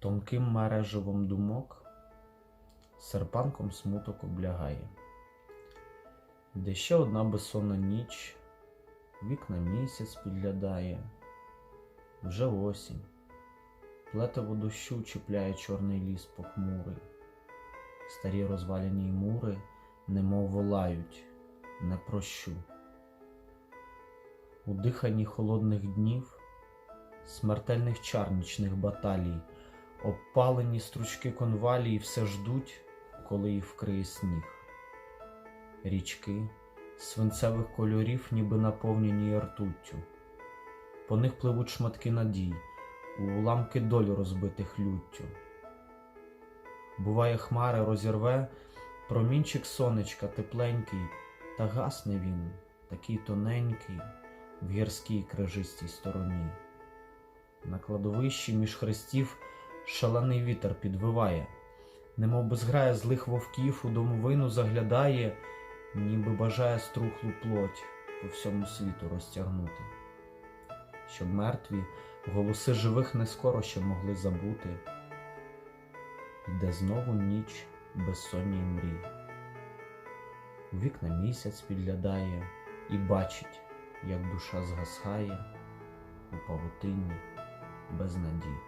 Тонким мереживом думок серпанком смуток облягає. Де ще одна безсонна ніч, вікна місяць підглядає, вже осінь, плетиво дощу чіпляє чорний ліс похмурий, старі розваляні мури, немов волають, не прощу. У диханні холодних днів, смертельних чарнічних баталій, обпалені стручки конвалії все ждуть, коли їх вкриє сніг. Річки свинцевих кольорів, ніби наповнені ртуттю. По них пливуть шматки надій, уламки доль розбитих люттю. Буває, хмари розірве, промінчик сонечка тепленький, та гасне він, такий тоненький, в гірській крижистій стороні. На кладовищі між хрестів шалений вітер підвиває, немов би зграя злих вовків у домовину заглядає, ніби бажає струхлу плоть по всьому світу розтягнути, щоб мертві голоси живих не скоро ще могли забути, йде знову ніч безсонні мрій. У вікна місяць підглядає і бачить, як душа згасає у павутинні без надій.